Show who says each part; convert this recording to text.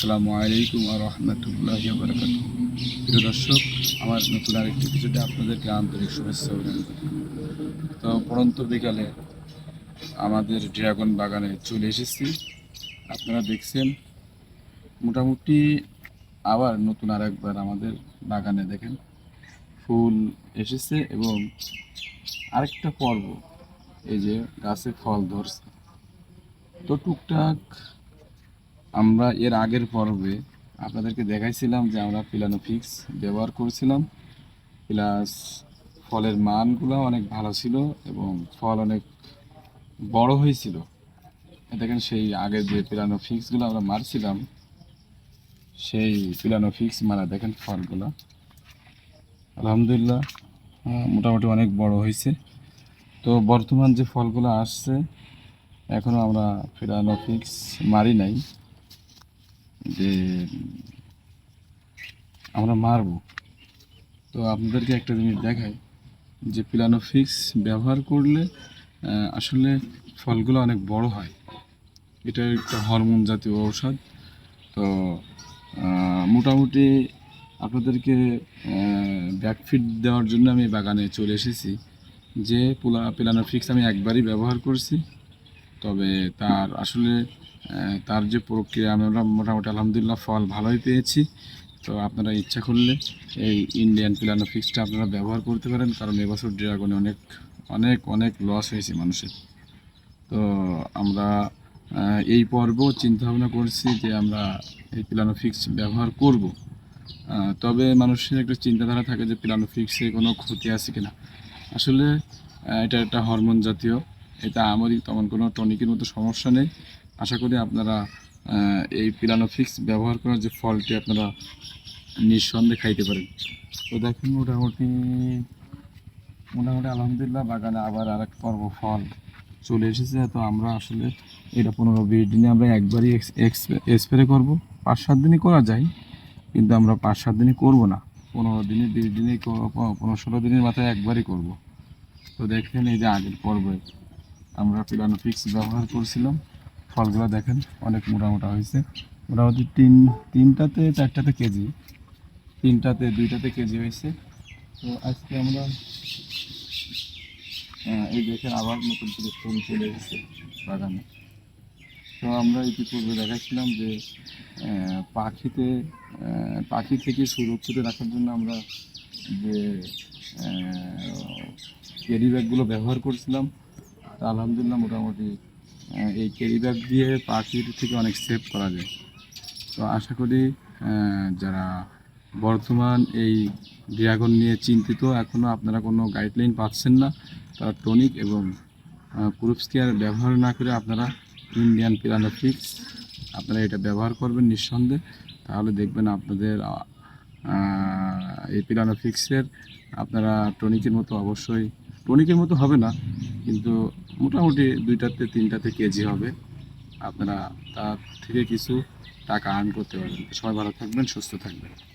Speaker 1: আসসালামু আলাইকুম রহমতুল্লাহ বারকাত প্রিয় দর্শক, আমার নতুন আরেকটি কিছুতে আপনাদেরকে আন্তরিক শুভেচ্ছা অভিনন্দন তো পড়ন্ত বিকালে আমাদের ড্রাগন বাগানে চলে এসেছি। আপনারা দেখছেন, মোটামুটি আবার নতুন আরেকবার আমাদের বাগানে দেখেন, ফুল এসেছে এবং আরেকটা পর্ব, এই যে গাছে ফল ধরছে। তো টুকটাক আমরা এর আগের পর্বে আপনাদেরকে দেখাইছিলাম যে আমরা পিলানোফিক্স ব্যবহার করেছিলাম। প্লাস ফলের মানগুলো অনেক ভালো ছিল এবং ফল অনেক বড় হয়েছিল। দেখেন সেই আগের যে পিলানোফিক্সগুলো আমরা মারছিলাম, সেই পিলানোফিক্স মারা দেখেন ফলগুলো। আলহামদুলিল্লাহ মোটামুটি অনেক বড় হয়েছে। তো বর্তমান যে ফলগুলো আসছে এখনও আমরা ফিলানোফিক্স মারি নাই। যে আমরা মারবো। তো আপনাদেরকে একটা জিনিস দেখাই, যে পিলানোফিক্স ব্যবহার করলে আসলে ফলগুলো অনেক বড় হয়। এটা একটা হরমোন জাতীয় ঔষধ। তো মোটামুটি আপনাদেরকে ব্যাকফিট দেওয়ার জন্য আমি বাগানে চলে এসেছি, যে পোলা পিলানোফিক্স আমি একবারই ব্যবহার করছি। তবে তার আসলে তার যে প্রক্রিয়া, আমরা মোটামুটি আলহামদুলিল্লাহ ফল ভালোই পেয়েছি। তো আপনারা ইচ্ছা করলে এই ইন্ডিয়ান পিলানো ফিক্সটা আপনারা ব্যবহার করতে পারেন, কারণ এবছর ড্রাগনে অনেক অনেক অনেক লস হয়েছে মানুষের। তো আমরা এই পর্ব চিন্তা ভাবনা করছি যে আমরা এই পিলানো ফিক্স ব্যবহার করব। তবে মানুষের একটা চিন্তাধারা থাকে যে পিলানো ফিক্সে কোনো ক্ষতি আছে কিনা। আসলে এটা একটা হরমোন জাতীয় এটা আমারই তেমন কোনো টনিকের মতো সমস্যা নেই। আশা করি আপনারা এই পিলানোফিক্স ব্যবহার করার যে ফলটি আপনারা নিঃসন্দেহে খাইতে পারেন। তো দেখেন মোটামুটি মোটামুটি আলহামদুলিল্লাহ বাগানে আবার আর এক পর্ব ফল চলে এসেছে। তো আমরা আসলে এটা পনেরো বিশ দিনে আমরা একবারই স্প্রে করব। পাঁচ সাত দিনই করা যায়, কিন্তু আমরা পাঁচ সাত দিনই করব না। পনেরো দিনে, বিশ দিনে পনেরো ষোলো দিনের মাথায় একবারই করব। তো দেখেন এই যে আগের পর্বে আমরা পিলানোফিক্স ব্যবহার করছিলাম। ফলগুলো দেখেন, অনেক মোটা মোটা হয়েছে। মোটামুটি তিন, তিনটাতে চারটাতে কেজি। তিনটাতে, দুইটাতে কেজি হয়েছে। তো আজকে আমরা এই দেখেন আবার নতুন করে ফুল চলে এসেছে বাগানে। তো আমরা ইতিপূর্বে দেখাচ্ছিলাম যে পাখিতে পাখি থেকে সুরক্ষিত রাখার জন্য আমরা যে ক্যারি ব্যাগগুলো ব্যবহার করছিলাম। আলহামদুলিল্লাহ মোটামুটি এই ক্যারি ব্যাগ দিয়ে পাখির থেকে অনেক সেভ করা যায়। তো আশা করি যারা বর্তমান এই ড্রাগন নিয়ে চিন্তিত এখনও আপনারা কোনো গাইডলাইন পাচ্ছেন না, তারা টনিক এবং প্রুফস কেয়ার ব্যবহার না করে আপনারা ইন্ডিয়ান পিরানোফিক্স আপনারা এটা ব্যবহার করবেন নিঃসন্দেহে। তাহলে দেখবেন আপনাদের এই পিরানোফিক্সের আপনারা টনিকের মতো অবশ্যই টনিকের মতো হবে না, কিন্তু মোটামুটি দুইটাতে তিনটাতে কেজি হবে। আপনারা তার থেকে কিছু টাকা আর্ন করতে পারবেন। সবাই ভালো থাকবেন, সুস্থ থাকবেন।